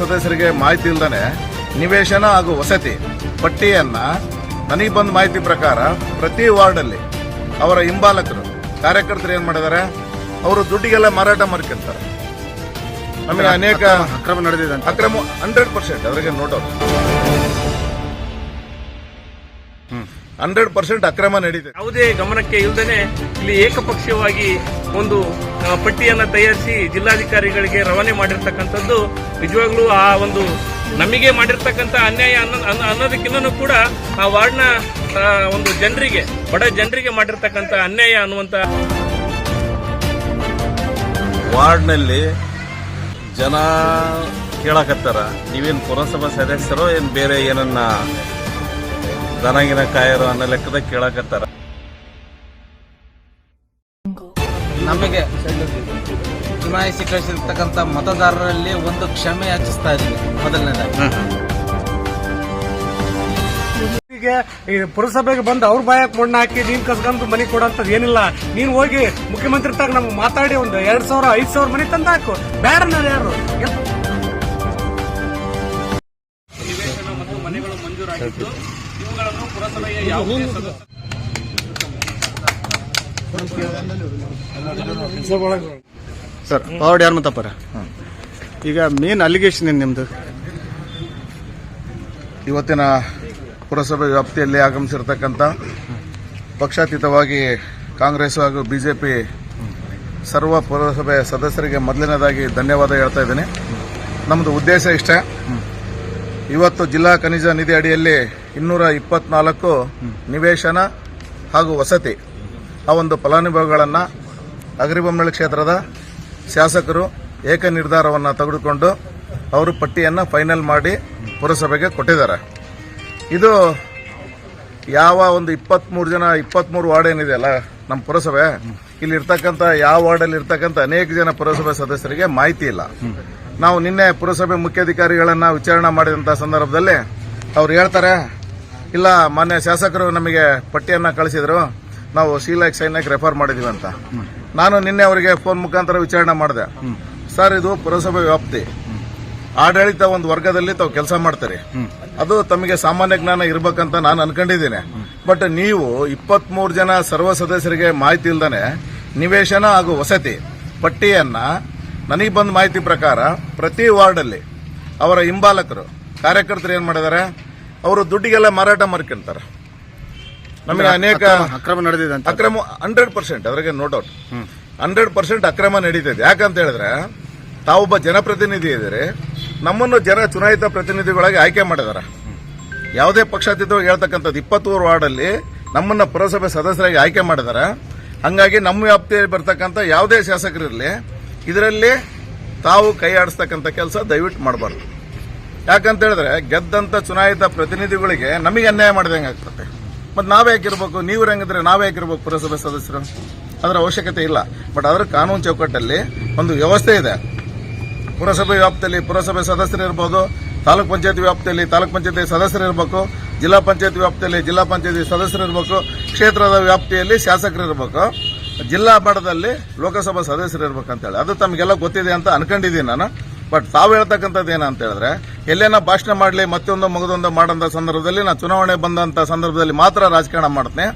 ಸದಸ್ಯರಿಗೆ ಮಾಹಿತಿ ಇಲ್ಲದೆ ನಿವೇಶನ ಹಾಗೂ ವಸತಿ ಪಟ್ಟಿಯನ್ನ ನನಗೆ ಬಂದ ಮಾಹಿತಿ ಪ್ರಕಾರ ಪ್ರತಿ ವಾರ್ಡಲ್ಲಿ ಅವರ ಹಿಂಬಾಲಕರು ಕಾರ್ಯಕರ್ತರು ಏನ್ ಮಾಡಿದ್ದಾರೆ ಅವರು ದುಡ್ಡಿಗೆಲ್ಲ ಮಾರಾಟ ಮಾಡ್ಕೊಂತಾರೆ. ಆಮೇಲೆ ಅನೇಕ ಅಕ್ರಮ ನಡೆದಿದೆ ಅಂತ. ಅಕ್ರಮ ಹಂಡ್ರೆಡ್ ಪರ್ಸೆಂಟ್ ಅವರಿಗೆ ನೋಡೋರು ಹಂಡ್ರೆಡ್ ಪರ್ಸೆಂಟ್ ಅಕ್ರಮ ನಡೀತಿದೆ. ಯಾವುದೇ ಗಮನಕ್ಕೆ ಇಲ್ಲದೆ ಇಲ್ಲಿ ಏಕಪಕ್ಷೀಯವಾಗಿ ಒಂದು ಪಟ್ಟಿಯನ್ನು ತಯಾರಿಸಿ ಜಿಲ್ಲಾಧಿಕಾರಿಗಳಿಗೆ ರವಾನೆ ಮಾಡಿರ್ತಕ್ಕಂಥದ್ದು ನಿಜವಾಗ್ಲೂ ಆ ಒಂದು ನಮಗೆ ಮಾಡಿರ್ತಕ್ಕಂಥ ಅನ್ಯಾಯ ಅನ್ನೋ, ಅನ್ನೋ- ಅನ್ನೋದಕ್ಕಿಂತನೂ ಕೂಡ ಆ ವಾರ್ಡ್ನ ಒಂದು ಜನರಿಗೆ, ಬಡ ಜನರಿಗೆ ಮಾಡಿರ್ತಕ್ಕಂಥ ಅನ್ಯಾಯ ಅನ್ನುವಂಥ ವಾರ್ಡ್ನಲ್ಲಿ ಜನ ಕೇಳಕತ್ತಾರ. ನೀವೇನು ಪುರಸಭಾ ಸದಸ್ಯರೋ ಏನು ಬೇರೆ ಏನನ್ನ ದನಗಿನ ಕಾಯರೋ ಅನ್ನೋ ಲೆಕ್ಕದಾಗ ಕೇಳಕತ್ತಾರ. ನಮಗೆ ಚುನಾಯಿಸಿ ಕಳಿಸಿರ್ತಕ್ಕಂಥ ಮತದಾರರಲ್ಲಿ ಒಂದು ಕ್ಷಮೆ ಯಾಚಿಸ್ತಾ ಇದ್ದೀವಿ ಮೊದಲನೇದಾಗಿ. ಈಗ ಈ ಪುರಸಭೆಗೆ ಬಂದು ಅವ್ರ ಬಾಯಕ್ ಮಣ್ಣು ಹಾಕಿ ನೀನ್ ಕಸ್ಕೊಂಡು ಮನೆ ಕೊಡಂತದ್ ಏನಿಲ್ಲ. ನೀನ್ ಹೋಗಿ ಮುಖ್ಯಮಂತ್ರಿ ತಾಗ ನಮ್ಗೆ ಮಾತಾಡಿ ಒಂದು ಎರಡ್ ಸಾವಿರ ಐದ್ ಸಾವಿರ ಮನೆ ತಂದು ಹಾಕು ಬೇಡ ನಾನು ಯಾರು ನಿವೇಶನ ಮತ್ತು ಮನೆಗಳು ಮಂಜೂರಾಗಿದ್ದು ಇವುಗಳನ್ನು ಪುರಸಭೆಯ ಯಾವುದೇ ಸರ್, ಪಾವಡ್ ಯಾರು ಮತ್ತಪ್ಪರ ಈಗ ಮೇನ್ ಅಲಿಗೇಷನ್ ಏನು ನಿಮ್ದು? ಇವತ್ತಿನ ಪುರಸಭೆ ವ್ಯಾಪ್ತಿಯಲ್ಲಿ ಆಗಮಿಸಿರ್ತಕ್ಕಂಥ ಪಕ್ಷಾತೀತವಾಗಿ ಕಾಂಗ್ರೆಸ್ ಹಾಗೂ ಬಿಜೆಪಿ ಸರ್ವ ಪುರಸಭೆ ಸದಸ್ಯರಿಗೆ ಮೊದಲನೇದಾಗಿ ಧನ್ಯವಾದ ಹೇಳ್ತಾ ಇದ್ದೀನಿ. ನಮ್ಮದು ಉದ್ದೇಶ ಇಷ್ಟೇ. ಇವತ್ತು ಜಿಲ್ಲಾ ಖನಿಜ ನಿಧಿ ಅಡಿಯಲ್ಲಿ ಇನ್ನೂರ ಇಪ್ಪತ್ನಾಲ್ಕು ನಿವೇಶನ ಹಾಗೂ ವಸತಿ. ಆ ಒಂದು ಫಲಾನುಭವಿಗಳನ್ನು ಅಗ್ರಿಬೊಮ್ಮಳಿ ಕ್ಷೇತ್ರದ ಶಾಸಕರು ಏಕ ನಿರ್ಧಾರವನ್ನು ತೆಗೆದುಕೊಂಡು ಅವರು ಪಟ್ಟಿಯನ್ನು ಫೈನಲ್ ಮಾಡಿ ಪುರಸಭೆಗೆ ಕೊಟ್ಟಿದ್ದಾರೆ. ಇದು ಯಾವ ಒಂದು ಇಪ್ಪತ್ಮೂರು ಜನ, ಇಪ್ಪತ್ಮೂರು ವಾರ್ಡ್ ಏನಿದೆಯಲ್ಲ ನಮ್ಮ ಪುರಸಭೆ ಇಲ್ಲಿರ್ತಕ್ಕಂಥ ಯಾವ ವಾರ್ಡಲ್ಲಿ ಇರ್ತಕ್ಕಂಥ ಅನೇಕ ಜನ ಪುರಸಭೆ ಸದಸ್ಯರಿಗೆ ಮಾಹಿತಿ ಇಲ್ಲ. ನಾವು ನಿನ್ನೆ ಪುರಸಭೆ ಮುಖ್ಯಾಧಿಕಾರಿಗಳನ್ನು ವಿಚಾರಣೆ ಮಾಡಿದಂಥ ಸಂದರ್ಭದಲ್ಲಿ ಅವ್ರು ಹೇಳ್ತಾರೆ, ಇಲ್ಲ, ಮಾನ್ಯ ಶಾಸಕರು ನಮಗೆ ಪಟ್ಟಿಯನ್ನ ಕಳಿಸಿದ್ರು ನಾವು ಶೀಲಾಕ್ ಸೈನ್ಯಕ್ಕೆ ರೆಫರ್ ಮಾಡಿದೀವಿ ಅಂತ. ನಾನು ನಿನ್ನೆ ಅವರಿಗೆ ಫೋನ್ ಮುಖಾಂತರ ವಿಚಾರಣೆ ಮಾಡಿದೆ. ಸರ್, ಇದು ಪುರಸಭೆ ವ್ಯಾಪ್ತಿ. ಆಡಳಿತ ಒಂದು ವರ್ಗದಲ್ಲಿ ತಾವು ಕೆಲಸ ಮಾಡ್ತಾರೆ. ಅದು ತಮಗೆ ಸಾಮಾನ್ಯ ಜ್ಞಾನ ಇರಬೇಕಂತ ನಾನು ಅನ್ಕೊಂಡಿದ್ದೀನಿ. ಬಟ್ ನೀವು ಇಪ್ಪತ್ಮೂರು ಜನ ಸರ್ವ ಸದಸ್ಯರಿಗೆ ಮಾಹಿತಿ ಇಲ್ದಾನೆ ನಿವೇಶನ ಹಾಗೂ ವಸತಿ ಪಟ್ಟಿಯನ್ನ ನನಗೆ ಬಂದ ಮಾಹಿತಿ ಪ್ರಕಾರ ಪ್ರತಿ ವಾರ್ಡಲ್ಲಿ ಅವರ ಹಿಂಬಾಲಕರು, ಕಾರ್ಯಕರ್ತರು ಏನ್ ಮಾಡಿದ್ದಾರೆ ಅವರು ದುಡ್ಡಿಗೆಲ್ಲ ಮಾರಾಟ ಮಾಡ್ಕೊಂತಾರೆ. ನಮಗೆ ಅನೇಕ ಅಕ್ರಮ ನಡೆದಿದೆ ಅಂತ. ಅಕ್ರಮ ಹಂಡ್ರೆಡ್ ಪರ್ಸೆಂಟ್ ಅವರಿಗೆ ನೋ ಡೌಟ್ ಹಂಡ್ರೆಡ್ ಪರ್ಸೆಂಟ್ ಅಕ್ರಮ ನಡೀತಿದೆ ಯಾಕಂತ ಹೇಳಿದ್ರೆ ತಾವೊಬ್ಬ ಜನಪ್ರತಿನಿಧಿ ಇದ್ದೀರಿ ನಮ್ಮನ್ನು ಜನ ಚುನಾಯಿತ ಪ್ರತಿನಿಧಿಗಳಾಗಿ ಆಯ್ಕೆ ಮಾಡಿದಾರೆ. ಯಾವುದೇ ಪಕ್ಷಾತೀತವಾಗಿ ಹೇಳ್ತಕ್ಕಂಥದ್ದು ಇಪ್ಪತ್ತೂರು ವಾರ್ಡಲ್ಲಿ ನಮ್ಮನ್ನ ಪುರಸಭೆ ಸದಸ್ಯರಾಗಿ ಆಯ್ಕೆ ಮಾಡಿದ್ದಾರೆ ಹಂಗಾಗಿ ನಮ್ಮ ವ್ಯಾಪ್ತಿಯಲ್ಲಿ ಬರ್ತಕ್ಕಂಥ ಯಾವುದೇ ಶಾಸಕರಿರಲಿ ಇದರಲ್ಲಿ ತಾವು ಕೈ ಆಡಿಸ್ತಕ್ಕಂಥ ಕೆಲಸ ದಯವಿಟ್ಟು ಮಾಡಬಾರ್ದು. ಯಾಕಂತ ಹೇಳಿದ್ರೆ ಗೆದ್ದಂತ ಚುನಾಯಿತ ಪ್ರತಿನಿಧಿಗಳಿಗೆ ನಮಗೆ ಅನ್ಯಾಯ ಮಾಡಿದಂಗೆ ಆಗ್ತದೆ. ಮತ್ತೆ ನಾವೇ ಯಾಕಿರ್ಬೇಕು ನೀವು ಹೆಂಗಿದ್ರೆ ನಾವೇ ಯಾಕಿರ್ಬೇಕು ಪುರಸಭೆ ಸದಸ್ಯರು? ಅದರ ಅವಶ್ಯಕತೆ ಇಲ್ಲ. ಬಟ್ ಅದರ ಕಾನೂನು ಚೌಕಟ್ಟಲ್ಲಿ ಒಂದು ವ್ಯವಸ್ಥೆ ಇದೆ. ಪುರಸಭೆ ವ್ಯಾಪ್ತಿಯಲ್ಲಿ ಪುರಸಭೆ ಸದಸ್ಯರು ಇರ್ಬೋದು, ತಾಲೂಕ್ ಪಂಚಾಯತ್ ವ್ಯಾಪ್ತಿಯಲ್ಲಿ ತಾಲೂಕ್ ಪಂಚಾಯತಿ ಸದಸ್ಯರು ಇರಬೇಕು, ಜಿಲ್ಲಾ ಪಂಚಾಯತ್ ವ್ಯಾಪ್ತಿಯಲ್ಲಿ ಜಿಲ್ಲಾ ಪಂಚಾಯತಿ ಸದಸ್ಯರು ಇರಬೇಕು, ಕ್ಷೇತ್ರದ ವ್ಯಾಪ್ತಿಯಲ್ಲಿ ಶಾಸಕರು ಇರಬೇಕು, ಜಿಲ್ಲಾ ಮಟ್ಟದಲ್ಲಿ ಲೋಕಸಭಾ ಸದಸ್ಯರು ಇರ್ಬೇಕಂತೇಳಿ ಅದು ತಮಗೆಲ್ಲ ಗೊತ್ತಿದೆ ಅಂತ ಅನ್ಕೊಂಡಿದ್ದೀನಿ ನಾನು. ಬಟ್ ತಾವು ಹೇಳ್ತಕ್ಕಂಥದ್ದು ಏನಂತ ಹೇಳಿದ್ರೆ ಎಲ್ಲೇನ ಭಾಷಣ ಮಾಡಲಿ, ಮತ್ತೊಂದು ಮಗದೊಂದು ಮಾಡಂತ ಸಂದರ್ಭದಲ್ಲಿ ನಾನು ಚುನಾವಣೆ ಬಂದಂತ ಸಂದರ್ಭದಲ್ಲಿ ಮಾತ್ರ ರಾಜಕಾರಣ ಮಾಡುತ್ತೆ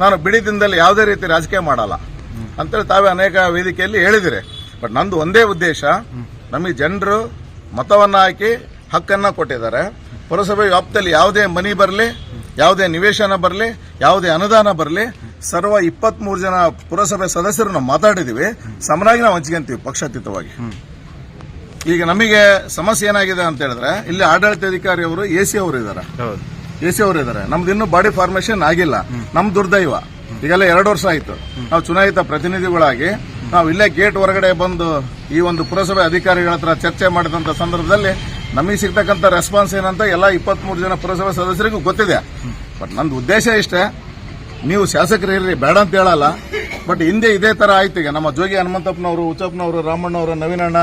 ನಾನು ಬಿಡಿ ದಿನದಲ್ಲಿ ಯಾವುದೇ ರೀತಿ ರಾಜಕೀಯ ಮಾಡಲ್ಲ. ಅಂತೇಳಿ ತಾವೇ ಅನೇಕ ವೇದಿಕೆಯಲ್ಲಿ ಹೇಳಿದಿರಿ. ಬಟ್ ನಂದು ಒಂದೇ ಉದ್ದೇಶ, ನಮಗೆ ಜನರು ಮತವನ್ನ ಹಾಕಿ ಹಕ್ಕನ್ನ ಕೊಟ್ಟಿದ್ದಾರೆ. ಪುರಸಭೆ ವ್ಯಾಪ್ತಿಯಲ್ಲಿ ಯಾವುದೇ ಮನಿ ಬರಲಿ, ಯಾವುದೇ ನಿವೇಶನ ಬರಲಿ, ಯಾವುದೇ ಅನುದಾನ ಬರಲಿ, ಸರ್ವ ಇಪ್ಪತ್ಮೂರು ಜನ ಪುರಸಭೆ ಸದಸ್ಯರು ನಾವು ಮಾತಾಡಿದೀವಿ. ಸಮನಾಗಿ ನಾವು ಹಂಚ್ಕೊಂತೀವಿ ಪಕ್ಷಾತೀತವಾಗಿ. ಈಗ ನಮಗೆ ಸಮಸ್ಯೆ ಏನಾಗಿದೆ ಅಂತ ಹೇಳಿದ್ರೆ ಇಲ್ಲಿ ಆಡಳಿತಾಧಿಕಾರಿ ಅವರು ಎ ಸಿ ಅವರು ಇದ್ದಾರೆ. ಎ ಸಿ ಅವರು ಇದ್ದಾರೆ. ನಮ್ದು ಇನ್ನೂ ಬಾಡಿ ಫಾರ್ಮೇಶನ್ ಆಗಿಲ್ಲ. ನಮ್ ದುರ್ದೈವ. ಈಗೆಲ್ಲ ಎರಡು ವರ್ಷ ಆಯ್ತು. ನಾವು ಚುನಾಯಿತ ಪ್ರತಿನಿಧಿಗಳಾಗಿ ನಾವು ಇಲ್ಲೇ ಗೇಟ್ ಹೊರಗಡೆ ಬಂದು ಈ ಒಂದು ಪುರಸಭೆ ಅಧಿಕಾರಿಗಳ ಹತ್ರ ಚರ್ಚೆ ಮಾಡಿದಂತ ಸಂದರ್ಭದಲ್ಲಿ ನಮಗೆ ಸಿಗ್ತಕ್ಕಂಥ ರೆಸ್ಪಾನ್ಸ್ ಏನಂತ ಎಲ್ಲ ಇಪ್ಪತ್ಮೂರು ಜನ ಪುರಸಭೆ ಸದಸ್ಯರಿಗೂ ಗೊತ್ತಿದೆ. ಬಟ್ ನಂದು ಉದ್ದೇಶ ಇಷ್ಟೇ ನೀವು ಶಾಸಕರು ಇರ್ರಿ ಬೇಡ ಅಂತ ಹೇಳಲ್ಲ. ಬಟ್ ಹಿಂದೆ ಇದೇ ತರ ಆಯ್ತು ಈಗ. ನಮ್ಮ ಜೋಗಿ ಹನುಮಂತಪ್ಪನವರು ಉಚ್ಚಪ್ಪನವರು ರಾಮಣ್ಣವರು ನವೀನಣ್ಣ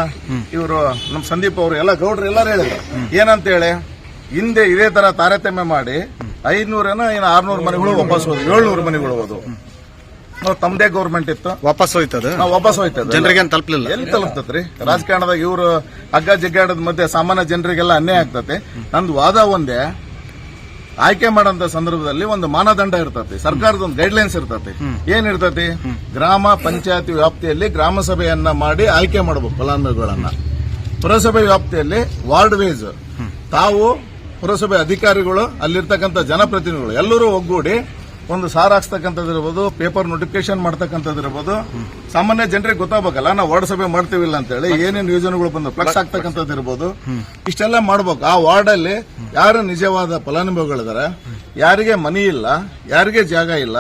ಇವರು ನಮ್ಮ ಸಂದೀಪ್ ಅವರು ಎಲ್ಲ ಗೌಡ್ರು ಎಲ್ಲರೂ ಹೇಳಿದ್ರು. ಏನಂತ ಹೇಳಿ ಹಿಂದೆ ಇದೇ ತರ ತಾರತಮ್ಯ ಮಾಡಿ ಐದ್ನೂರನ ಏನು ಆರ್ನೂರು ಮನೆಗಳು ವಾಪಸ್ ಹೋದ್ ಏಳ್ನೂರು ಮನೆಗಳು ಹೋದ್ ತಮ್ದೇ ತಮ್ಮದೇ ಗೌರ್ಮೆಂಟ್ ಇತ್ತು. ವಾಪಸ್ ಹೋಯ್ತದ? ವಾಪಸ್ ಹೋಯ್ತದ. ಜನರಿಗೆ ತಲುಪಲಿಲ್ಲ? ಎಲ್ಲಿ ತಲುಪ್ತತ್ರಿ ರಾಜಕಾರಣದಾಗ ಇವರು ಹಗ್ಗ ಜಗ್ಗಾಡದ ಮಧ್ಯೆ ಸಾಮಾನ್ಯ ಜನರಿಗೆಲ್ಲ ಅನ್ಯಾಯ ಆಗ್ತತೆ ನಂದು ವಾದ ಒಂದೇ ಆಯ್ಕೆ ಮಾಡುವಂತ ಸಂದರ್ಭದಲ್ಲಿ ಒಂದು ಮಾನದಂಡ ಇರ್ತತಿ. ಸರ್ಕಾರದ ಒಂದು ಗೈಡ್ಲೈನ್ಸ್ ಇರ್ತತಿ ಏನು ಇರ್ತತಿ? ಗ್ರಾಮ ಪಂಚಾಯತಿ ವ್ಯಾಪ್ತಿಯಲ್ಲಿ ಗ್ರಾಮ ಸಭೆಯನ್ನ ಮಾಡಿ ಆಯ್ಕೆ ಮಾಡಬೇಕು ಫಲಾನುಭವಿಗಳನ್ನ. ಪುರಸಭೆ ವ್ಯಾಪ್ತಿಯಲ್ಲಿ ವಾರ್ಡ್ ವೈಸ್ ತಾವು ಪುರಸಭೆ ಅಧಿಕಾರಿಗಳು ಅಲ್ಲಿರ್ತಕ್ಕಂಥ ಜನಪ್ರತಿನಿಧಿಗಳು ಎಲ್ಲರೂ ಒಗ್ಗೂಡಿ ಒಂದು ಸಾರ್ ಹಾಕ್ಸ್ತಕ್ಕಂಥದ್ದಿರ್ಬೋದು ಪೇಪರ್ ನೋಟಿಫಿಕೇಶನ್ ಮಾಡ್ತಕ್ಕಂಥದ್ದಿರ್ಬೋದು ಸಾಮಾನ್ಯ ಜನರಿಗೆ ಗೊತ್ತಾಗಬೇಕಲ್ಲ ನಾವು ವಾರ್ಡ್ ಸಭೆ ಮಾಡ್ತೀವಿಲ್ಲ ಅಂತ ಹೇಳಿ ಏನೇನು ಯೋಜನೆಗಳು ಬಂದು ಫ್ಲಕ್ಸ್ ಆಗ್ತಕ್ಕಂಥದ್ದಿರ್ಬೋದು ಇಷ್ಟೆಲ್ಲ ಮಾಡ್ಬೇಕು. ಆ ವಾರ್ಡ್ ಅಲ್ಲಿ ಯಾರು ನಿಜವಾದ ಫಲಾನುಭವಿಗಳಿದಾರೆ ಯಾರಿಗೆ ಮನಿ ಇಲ್ಲ ಯಾರಿಗೆ ಜಾಗ ಇಲ್ಲ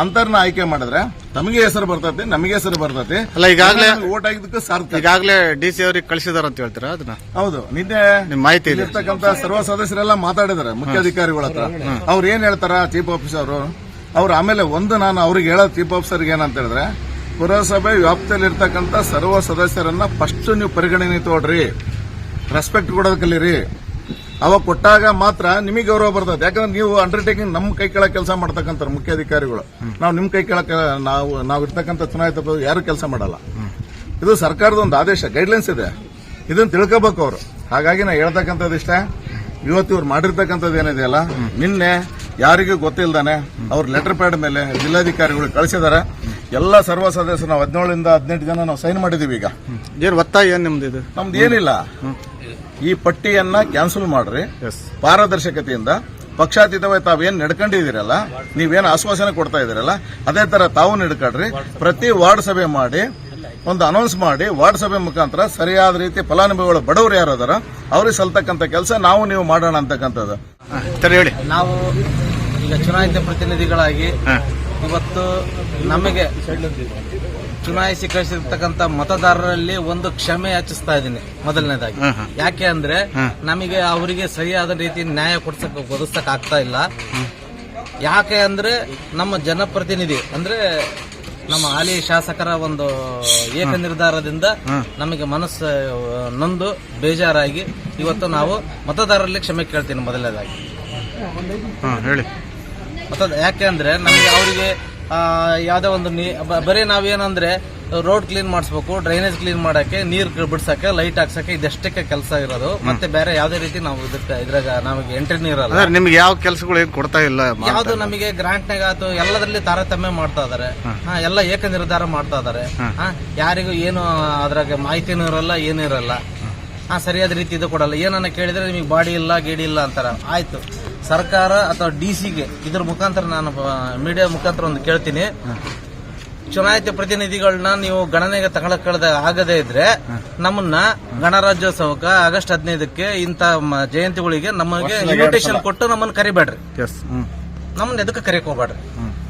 ಅಂತರ್ನ ಆಯ್ಕೆ ಮಾಡಿದ್ರೆ ತಮಗೆ ಹೆಸರು ಬರ್ತೈತಿ ನಮಗೆ ಹೆಸರು ಬರ್ತೈತಿ. ಅಲ್ಲ, ಈಗಾಗಲೇ ಓಟ್ ಆಗಿದ್ದಕ್ಕೆ ಸಾರ್ಥಕ ಈಗಾಗಲೇ ಡಿ ಸಿ ಅವ್ರಿಗೆ ಕಳಿಸಿದಾರ ಅಂತ ಹೇಳ್ತೀರಾ ಅದನ್ನ? ಹೌದು. ನಿನ್ನೆ ನಿಮ್ ಮಾಹಿತಿ ಇರ್ತಕ್ಕಂತ ಸರ್ವ ಸದಸ್ಯರೆಲ್ಲ ಮಾತಾಡಿದಾರೆ ಮುಖ್ಯಾಧಿಕಾರಿಗಳ ಹತ್ರ. ಅವ್ರು ಏನ್ ಹೇಳ್ತಾರ ಚೀಫ್ ಆಫೀಸರ್ ಅವ್ರು? ಆಮೇಲೆ ಒಂದು ನಾನು ಅವ್ರಿಗೆ ಹೇಳೋದು ಚೀಫ್ ಆಫೀಸರ್ಗೆ ಏನಂತ ಹೇಳಿದ್ರೆ ಪುರಸಭೆ ವ್ಯಾಪ್ತಿಯಲ್ಲಿ ಇರ್ತಕ್ಕಂತ ಸರ್ವ ಸದಸ್ಯರನ್ನ ಫಸ್ಟ್ ನೀವು ಪರಿಗಣನೆ ತೋಡ್ರಿ. ರೆಸ್ಪೆಕ್ಟ್ ಕೊಡೋದ್ ಕಲೀರಿ. ಅವಾಗ ಕೊಟ್ಟಾಗ ಮಾತ್ರ ನಿಮಗೆ ಗೌರವ ಬರ್ತದೆ. ಯಾಕಂದ್ರೆ ನೀವು ಅಂಡರ್ಟೇಕಿಂಗ್ ನಮ್ಮ ಕೈ ಕೆಳಗೆ ಕೆಲಸ ಮಾಡ್ತಕ್ಕಂಥ ಮುಖ್ಯಾಧಿಕಾರಿಗಳು ನಾವು ನಿಮ್ಮ ಕೈ ಕೆಳಗೆ ನಾವು ನಾವು ಇರ್ತಕ್ಕಂಥ ಚುನಾಯಿತ ಯಾರು ಕೆಲಸ ಮಾಡಲ್ಲ. ಇದು ಸರ್ಕಾರದ ಒಂದು ಆದೇಶ ಗೈಡ್ಲೈನ್ಸ್ ಇದೆ. ಇದನ್ನ ತಿಳ್ಕೋಬೇಕು ಅವರು. ಹಾಗಾಗಿ ನಾ ಹೇಳ್ತಕ್ಕಂಥದ್ದು ಇಷ್ಟ. ಇವತ್ತು ಇವ್ರು ಮಾಡಿರ್ತಕ್ಕಂಥದ್ದು ಏನಿದೆಯಲ್ಲ ನಿನ್ನೆ ಯಾರಿಗೂ ಗೊತ್ತಿಲ್ದಾನೆ ಅವ್ರ ಲೆಟರ್ ಪ್ಯಾಡ್ ಮೇಲೆ ಜಿಲ್ಲಾಧಿಕಾರಿಗಳು ಕಳಿಸಿದಾರೆ. ಎಲ್ಲ ಸರ್ವ ಸದಸ್ಯರು ನಾವು ಹದಿನೇಳರಿಂದ ಹದಿನೆಂಟು ಜನ ನಾವು ಸೈನ್ ಮಾಡಿದೀವಿ ಈಗ. ಏನ್ ಒತ್ತಾಯ ಏನು ನಿಮ್ದು ಇದು ನಮ್ದು ಏನಿಲ್ಲ. ಈ ಪಟ್ಟಿಯನ್ನ ಕ್ಯಾನ್ಸಲ್ ಮಾಡ್ರಿ. ಪಾರದರ್ಶಕತೆಯಿಂದ. ಪಕ್ಷಾತೀತವಾಗಿ ತಾವೇನ್ ನಡ್ಕೊಂಡಿದ್ದೀರಲ್ಲ ನೀವೇನು ಆಶ್ವಾಸನೆ ಕೊಡ್ತಾ ಇದ್ದೀರಲ್ಲ ಅದೇ ತರ ತಾವು ನಡ್ಕೊಳ್ರಿ. ಪ್ರತಿ ವಾರ್ಡ್ ಸಭೆ ಮಾಡಿ ಒಂದು ಅನೌನ್ಸ್ ಮಾಡಿ ವಾರ್ಡ್ ಸಭೆ ಮುಖಾಂತರ ಸರಿಯಾದ ರೀತಿ ಫಲಾನುಭವಿಗಳು ಬಡವರು ಯಾರು ಅದಾರ ಅವ್ರಿಗೆ ಸಲ್ತಕ್ಕಂಥ ಕೆಲಸ ನಾವು ನೀವು ಮಾಡೋಣ ಅಂತಕ್ಕಂಥದ್ದು. ಸರಿ ಹೇಳಿ. ನಾವು ಈಗ ಚುನಾಯಿತ ಪ್ರತಿನಿಧಿಗಳಾಗಿ ಇವತ್ತು ನಮಗೆ ಚುನಾಯಿಸಿ ಕಳಿಸಿರ್ತಕ್ಕಂಥ ಮತದಾರರಲ್ಲಿ ಒಂದು ಕ್ಷಮೆ ಯಾಚಿಸ್ತಾ ಇದ್ದೀನಿ ಮೊದಲನೇದಾಗಿ. ಯಾಕೆ ಅಂದ್ರೆ ನಮಗೆ ಅವರಿಗೆ ಸರಿಯಾದ ರೀತಿ ನ್ಯಾಯ ಕೊಡ್ಸಕ್ ಒದಗಿಸಕ್ ಆಗ್ತಾ ಇಲ್ಲ ಯಾಕೆ ಅಂದ್ರೆ ನಮ್ಮ ಜನಪ್ರತಿನಿಧಿ ಅಂದ್ರೆ ನಮ್ಮ ಹಾಲಿ ಶಾಸಕರ ಒಂದು ಏಕ ನಿರ್ಧಾರದಿಂದ ನಮಗೆ ಮನಸ್ಸು ನೊಂದು ಬೇಜಾರಾಗಿ ಇವತ್ತು ನಾವು ಮತದಾರರಲ್ಲಿ ಕ್ಷಮೆ ಕೇಳ್ತೀನಿ ಮೊದಲನೇದಾಗಿ. ಹೇಳಿ. ಮತ್ತ ಯಾಕೆ ಅಂದ್ರೆ ನಮಗೆ ಅವರಿಗೆ ಯಾವ್ದೋ ಒಂದು ನೀ- ಬರೀ ನಾವೇನಂದ್ರೆ ರೋಡ್ ಕ್ಲೀನ್ ಮಾಡಿಸ್ಬೇಕು ಡ್ರೈನೇಜ್ ಕ್ಲೀನ್ ಮಾಡಕ್ಕೆ ನೀರ್ ಬಿಡ್ಸಕ್ಕೆ ಲೈಟ್ ಹಾಕ್ಸಕ್ಕೆ ಇದಷ್ಟಕ್ಕೆ ಕೆಲಸ ಇರೋದು ಮತ್ತೆ ಬೇರೆ ಯಾವುದೇ ರೀತಿ ನಾವು ಇದಕ್ಕೆ ಇದ್ರಾಗ ನಮಗೆ ಎಂಟ್ರಿ ಇರಲ್ಲ ನಿಮ್ಗೆ ಯಾವ ಕೆಲಸಗಳು ಏನ್ ಕೊಡ್ತಾ ಇಲ್ಲ ಯಾವುದು. ನಮಗೆ ಗ್ರಾಂಟ್ನಾಗ ಆತು ಎಲ್ಲದರಲ್ಲಿ ತಾರತಮ್ಯ ಮಾಡ್ತಾ ಇದಾರೆ. ಹಾ, ಎಲ್ಲ ಏಕ ನಿರ್ಧಾರ ಮಾಡ್ತಾ ಇದಾರೆ. ಹಾ, ಯಾರಿಗೂ ಏನು ಅದ್ರಾಗ ಮಾಹಿತಿನೂ ಇರಲ್ಲ ಏನೂ ಇರಲ್ಲ. ಹಾ ಸರಿಯಾದ ರೀತಿ ಇದು ಕೊಡಲ್ಲ. ಏನನ್ನ ಕೇಳಿದ್ರೆ ನಿಮಗೆ ಬಾಡಿ ಇಲ್ಲ ಗೇಡಿ ಇಲ್ಲ ಅಂತಾರ. ಆಯ್ತು. ಸರ್ಕಾರ ಅಥವಾ ಡಿ ಸಿಗೆ ಇದ್ರ ಮುಖಾಂತರ ನಾನು ಮೀಡಿಯಾ ಮುಖಾಂತರ ಒಂದು ಕೇಳ್ತೀನಿ. ಚುನಾಯಿತ ಪ್ರತಿನಿಧಿಗಳನ್ನ ನೀವು ಗಣನೆಗೆ ತಗೊಳಕ್ ಆಗದೇ ಇದ್ರೆ ನಮ್ಮನ್ನ ಗಣರಾಜ್ಯೋತ್ಸವಕ್ಕೆ ಆಗಸ್ಟ್ ಹದಿನೈದಕ್ಕೆ ಇಂತ ಜಯಂತಿಗಳಿಗೆ ನಮಗೆ ಇನ್ವಿಟೇಷನ್ ಕೊಟ್ಟು ನಮ್ಮನ್ನ ಕರಿಬೇಡ್ರಿ. ನಮ್ಮನ್ನ ಎದಕ್ಕೆ ಕರೆಯಕ್ ಹೋಗ್ಬೇಡ್ರಿ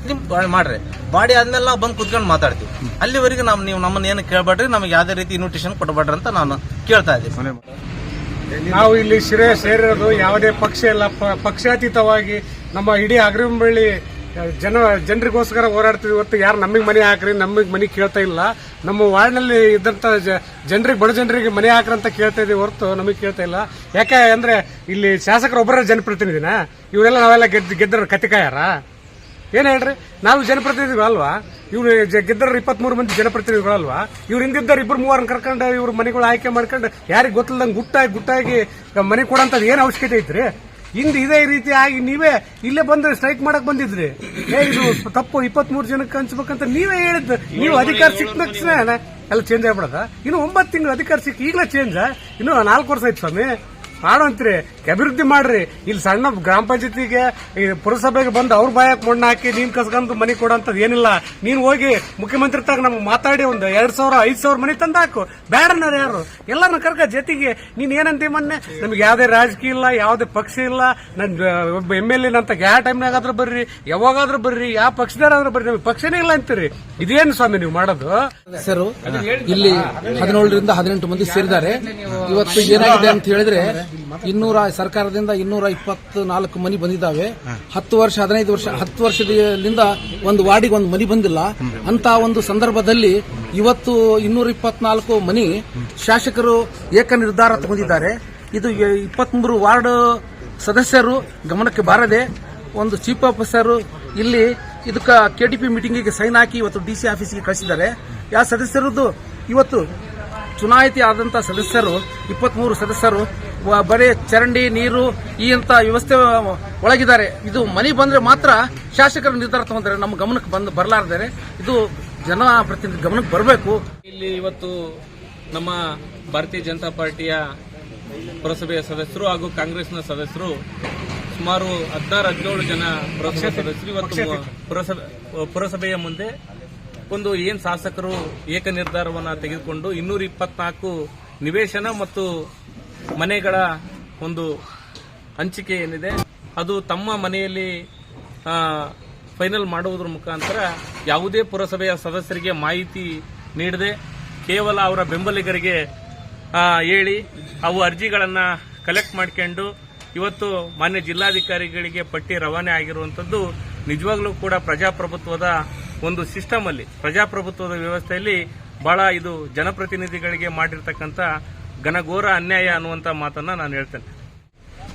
ನಿಮ್ ಮಾಡ್ರಿ. ಬಾಡಿ ಆದ್ಮೇಲೆ ನಾವು ಬಂದು ಕುತ್ಕೊಂಡು ಮಾತಾಡ್ತೀವಿ. ಅಲ್ಲಿವರೆಗೆ ನಾವು ನೀವು ನಮ್ಮನ್ನ ಏನು ಕೇಳ್ಬೇಡ್ರಿ ನಮಗೆ ಯಾವ್ದೇ ರೀತಿ ಇನ್ವಿಟೇಷನ್ ಕೊಡಬೇಡ್ರಿ ಅಂತ ನಾನು ಕೇಳ್ತಾ ಇದ್ದೀನಿ. ನಾವು ಇಲ್ಲಿ ಶ್ರೇಯ ಸೇರಿರೋದು ಯಾವುದೇ ಪಕ್ಷ ಇಲ್ಲ. ಪಕ್ಷಾತೀತವಾಗಿ ನಮ್ಮ ಇಡೀ ಅಗ್ರಿಮಳ್ಳಿ ಜನ, ಜನರಿಗೋಸ್ಕರ ಹೋರಾಡ್ತೀವಿ ಇವತ್ತು ಯಾರು ನಮಗೆ ಮನೆ ಹಾಕ್ರಿ ನಮಗೆ ಮನೆ ಕೇಳ್ತಾ ಇಲ್ಲ. ನಮ್ಮ ವಾರ್ಡ್ನಲ್ಲಿ ಇದ್ದಂಥ ಜನರಿಗೆ, ಬಡ ಜನರಿಗೆ ಮನೆ ಹಾಕ್ರಿ ಅಂತ ಕೇಳ್ತಾ ಇದೀವಿ ಹೊರತು ನಮಗೆ ಕೇಳ್ತಾ ಇಲ್ಲ. ಯಾಕೆ ಅಂದರೆ ಇಲ್ಲಿ ಶಾಸಕರು ಒಬ್ಬರ ಜನಪ್ರತಿನಿಧಿನ? ಇವರೆಲ್ಲ ನಾವೆಲ್ಲ ಗೆದ್ದು ಗೆದ್ದರು ಕತಿಕಾಯಾರ ಏನ್ ಹೇಳ್ರಿ? ನಾವು ಜನಪ್ರತಿನಿಧಿಗಳು ಅಲ್ವಾ ಇವ್ರು ಗೆದ್ದರ ಇಪ್ಪತ್ಮೂರು ಮಂದಿ ಜನಪ್ರತಿನಿಧಿಗಳು ಅಲ್ವಾ ಇವ್ರು ಹಿಂದಿದ್ದವ್ರು ಇಬ್ಬರು ಮೂವರನ್ನ ಕರ್ಕೊಂಡು ಇವ್ರ ಮನೆಗಳು ಆಯ್ಕೆ ಮಾಡ್ಕೊಂಡು ಯಾರಿಗೆ ಗೊತ್ತಿಲ್ಲದಂಗೆ ಗುಟ್ಟಾಗಿ ಗುಟ್ಟಾಗಿ ಮನೆ ಕೊಡೋಂಥದ್ದು ಏನು ಅವಶ್ಯಕತೆ ಐತ್ರಿ? ಹಿಂದೆ ಇದೇ ರೀತಿ ಆಗಿ ನೀವೇ ಇಲ್ಲೇ ಬಂದ್ರೆ ಸ್ಟ್ರೈಕ್ ಮಾಡಕ್ ಬಂದಿದ್ರಿ. ಏ, ಇದು ತಪ್ಪು ಇಪ್ಪತ್ಮೂರು ಜನಕ್ಕೆ ಹಂಚ್ಬೇಕಂತ ನೀವೇ ಹೇಳಿದ್ದು. ನೀವು ಅಧಿಕಾರ ಸಿಕ್ಕ ತಕ್ಷಣ ಎಲ್ಲ ಚೇಂಜ್ ಆಗ್ಬಿಡದ? ಇನ್ನು ಒಂಬತ್ತು ತಿಂಗಳು ಅಧಿಕಾರ ಸಿಕ್ಕ ಈಗಲೇ ಚೇಂಜ್ ಇನ್ನು ನಾಲ್ಕು ವರ್ಷ ಆಯ್ತು ಸ್ವಾಮಿ. ಮಾಡೋಂತ್ರಿ ಅಭಿವೃದ್ಧಿ ಮಾಡ್ರಿ. ಇಲ್ಲಿ ಸಣ್ಣ ಗ್ರಾಮ ಪಂಚಾಯತಿಗೆ ಪುರಸಭೆಗೆ ಬಂದು ಅವ್ರ ಬಾಯಕ್ ಮಣ್ಣು ಹಾಕಿ ನೀನ್ ಕಸ್ಕೊಂಡು ಮನೆ ಕೊಡೋಂಥದ್ದು ಏನಿಲ್ಲ. ನೀನ್ ಹೋಗಿ ಮುಖ್ಯಮಂತ್ರಿ ತಾಗ ನಮ್ಗೆ ಮಾತಾಡಿ ಒಂದು ಎರಡ್ ಸಾವಿರ, ಐದ್ ಸಾವಿರ ಮನೆ ತಂದು ಹಾಕು ಬೇಡನಾರ ಯಾರು? ಎಲ್ಲಾನು ಕರ್ಕ ಜೊತೆಗೆ. ನೀನ್ ಏನಂತಿ ಮೊನ್ನೆ? ನಮ್ಗೆ ಯಾವ್ದೇ ರಾಜಕೀಯ ಇಲ್ಲ, ಯಾವ್ದೇ ಪಕ್ಷ ಇಲ್ಲ. ನನ್ ಒಬ್ಬ ಎಂ ಎಲ್ ಎ ನಂತ ಯಾವ ಟೈಮ್ನಾಗಾದ್ರೂ ಬರ್ರಿ, ಯಾವಾಗಾದ್ರೂ ಬರ್ರಿ, ಯಾವ ಪಕ್ಷದಾರಾದ್ರೂ ಬರ್ರಿ, ನಮ್ಗೆ ಪಕ್ಷನೇ ಇಲ್ಲ ಅಂತೀರಿ. ಇದೇನು ಸ್ವಾಮಿ ನೀವು ಮಾಡೋದು? ಸರ್, ಇಲ್ಲಿ ಹದಿನೇಳರಿಂದ ಹದಿನೆಂಟು ಮಂದಿ ಸೇರಿದ್ದಾರೆ. ಇವತ್ತು ಏನಾಗಿದೆ ಅಂತ ಹೇಳಿದ್ರೆ ಇನ್ನೂರ ಸರ್ಕಾರದಿಂದ ಇನ್ನೂರ ಇಪ್ಪತ್ತು ನಾಲ್ಕು ಮನಿ ಬಂದಿದ್ದಾವೆ. ಹತ್ತು ವರ್ಷ ಹದಿನೈದು ವರ್ಷ ಹತ್ತು ವರ್ಷದಿಂದ ಒಂದು ವಾರ್ಡಿಗೆ ಒಂದು ಮನಿ ಬಂದಿಲ್ಲ. ಅಂತ ಒಂದು ಸಂದರ್ಭದಲ್ಲಿ ಇವತ್ತು ಇನ್ನೂರ ಇಪ್ಪತ್ನಾಲ್ಕು ಮನಿ ಶಾಸಕರು ಏಕ ನಿರ್ಧಾರ ತಗೊಂಡಿದ್ದಾರೆ. ಇದು ಇಪ್ಪತ್ಮೂರು ವಾರ್ಡ್ ಸದಸ್ಯರು ಗಮನಕ್ಕೆ ಬಾರದೆ ಒಂದು ಚೀಫ್ ಆಫೀಸರ್ ಇಲ್ಲಿ ಇದಕ್ಕ ಕೆಡಿಪಿ ಮೀಟಿಂಗಿಗೆ ಸೈನ್ ಹಾಕಿ ಇವತ್ತು ಡಿಸಿ ಆಫೀಸಿಗೆ ಕಳಿಸಿದ್ದಾರೆ. ಯಾವ ಸದಸ್ಯರದ್ದು? ಇವತ್ತು ಚುನಾಯಿತಿ ಆದಂತ ಸದಸ್ಯರು ಇಪ್ಪತ್ಮೂರು ಸದಸ್ಯರು ಬರೀ ಚರಂಡಿ ನೀರು ಈ ಅಂತ ವ್ಯವಸ್ಥೆ ಒಳಗಿದ್ದಾರೆ. ಇದು ಮನೆ ಬಂದ್ರೆ ಮಾತ್ರ ಶಾಸಕರು ನಿರ್ಧಾರ ತಗೊಂತಾರೆ ನಮ್ಮ ಗಮನಕ್ಕೆ ಬಂದು ಬರಲಾರ್ದರೆ ಇದು ಜನಪ್ರತಿನಿಧಿ ಗಮನಕ್ಕೆ ಬರಬೇಕು. ಇಲ್ಲಿ ಇವತ್ತು ನಮ್ಮ ಭಾರತೀಯ ಜನತಾ ಪಾರ್ಟಿಯ ಪುರಸಭೆಯ ಸದಸ್ಯರು ಹಾಗೂ ಕಾಂಗ್ರೆಸ್ನ ಸದಸ್ಯರು ಸುಮಾರು ಹದಿನಾರು ಹದಿನೇಳು ಜನ ಪುರಸಭೆ ಸದಸ್ಯರು ಇವತ್ತು ಪುರಸಭೆ ಪುರಸಭೆಯ ಮುಂದೆ ಒಂದು ಏನ್ ಶಾಸಕರು ಏಕ ನಿರ್ಧಾರವನ್ನು ತೆಗೆದುಕೊಂಡು ಇನ್ನೂರ ಇಪ್ಪತ್ನಾಲ್ಕು ನಿವೇಶನ ಮತ್ತು ಮನೆಗಳ ಒಂದು ಹಂಚಿಕೆ ಏನಿದೆ, ಅದು ತಮ್ಮ ಮನೆಯಲ್ಲಿ ಫೈನಲ್ ಮಾಡುವುದರ ಮುಖಾಂತರ ಯಾವುದೇ ಪುರಸಭೆಯ ಸದಸ್ಯರಿಗೆ ಮಾಹಿತಿ ನೀಡದೆ ಕೇವಲ ಅವರ ಬೆಂಬಲಿಗರಿಗೆ ಹೇಳಿ ಅವು ಅರ್ಜಿಗಳನ್ನು ಕಲೆಕ್ಟ್ ಮಾಡ್ಕೊಂಡು ಇವತ್ತು ಮಾನ್ಯ ಜಿಲ್ಲಾಧಿಕಾರಿಗಳಿಗೆ ಪಟ್ಟಿ ರವಾನೆ ಆಗಿರುವಂಥದ್ದು ನಿಜವಾಗ್ಲೂ ಕೂಡ ಪ್ರಜಾಪ್ರಭುತ್ವದ ಒಂದು ಸಿಸ್ಟಮ್ ಅಲ್ಲಿ. ಪ್ರಜಾಪ್ರಭುತ್ವದ ವ್ಯವಸ್ಥೆಯಲ್ಲಿ ಬಹಳ ಇದು ಜನಪ್ರತಿನಿಧಿಗಳಿಗೆ ಮಾಡಿರ್ತಕ್ಕಂಥ ಘನಘೋರ ಅನ್ಯಾಯ ಅನ್ನುವಂಥ ಮಾತನ್ನ ನಾನು ಹೇಳ್ತೇನೆ.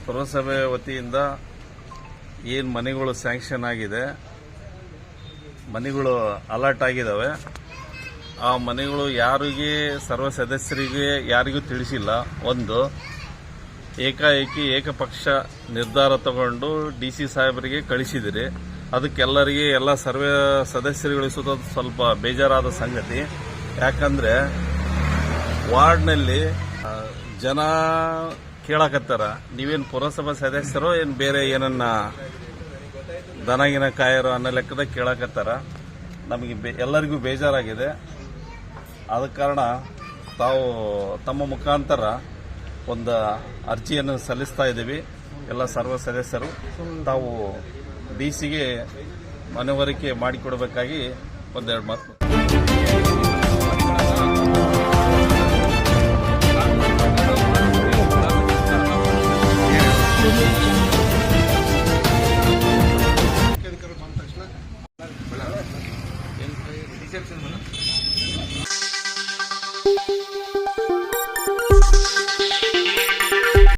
ಪುರಸಭೆ ವತಿಯಿಂದ ಏನು ಮನೆಗಳು ಸ್ಯಾಂಕ್ಷನ್ ಆಗಿದೆ, ಮನೆಗಳು ಅಲರ್ಟ್ ಆಗಿದ್ದಾವೆ ಆ ಮನೆಗಳು ಯಾರಿಗೆ ಸರ್ವ ಸದಸ್ಯರಿಗೆ ಯಾರಿಗೂ ತಿಳಿಸಿಲ್ಲ. ಒಂದು, ಏಕಾಏಕಿ ಏಕಪಕ್ಷ ನಿರ್ಧಾರ ತಗೊಂಡು ಡಿ ಸಿ ಸಾಹೇಬರಿಗೆ ಕಳಿಸಿದಿರಿ. ಅದಕ್ಕೆಲ್ಲರಿಗೆ ಎಲ್ಲ ಸರ್ವೆ ಸದಸ್ಯರುಗಳಿಸೋದು ಸ್ವಲ್ಪ ಬೇಜಾರಾದ ಸಂಗತಿ. ಯಾಕಂದ್ರೆ ವಾರ್ಡ್ನಲ್ಲಿ ಜನ ಕೇಳಕತ್ತಾರ. ನೀವೇನು ಪುರಸಭಾ ಸದಸ್ಯರೋ ಏನು ಬೇರೆ ಏನನ್ನ ದನಗಿನ ಕಾಯರೋ ಅನ್ನೋ ಲೆಕ್ಕದಾಗ ಕೇಳಕತ್ತಾರ. ನಮಗೆ ಎಲ್ಲರಿಗೂ ಬೇಜಾರಾಗಿದೆ. ಆದ ಕಾರಣ ತಾವು ತಮ್ಮ ಮುಖಾಂತರ ಒಂದು ಅರ್ಜಿಯನ್ನು ಸಲ್ಲಿಸ್ತಾ ಇದ್ದೀವಿ. ಎಲ್ಲ ಸರ್ವ ಸದಸ್ಯರು. ತಾವು ಡಿ ಸಿಗೆ ಮನವರಿಕೆ ಮಾಡಿಕೊಡಬೇಕಾಗಿ ಒಂದೆರಡು ಮಾತು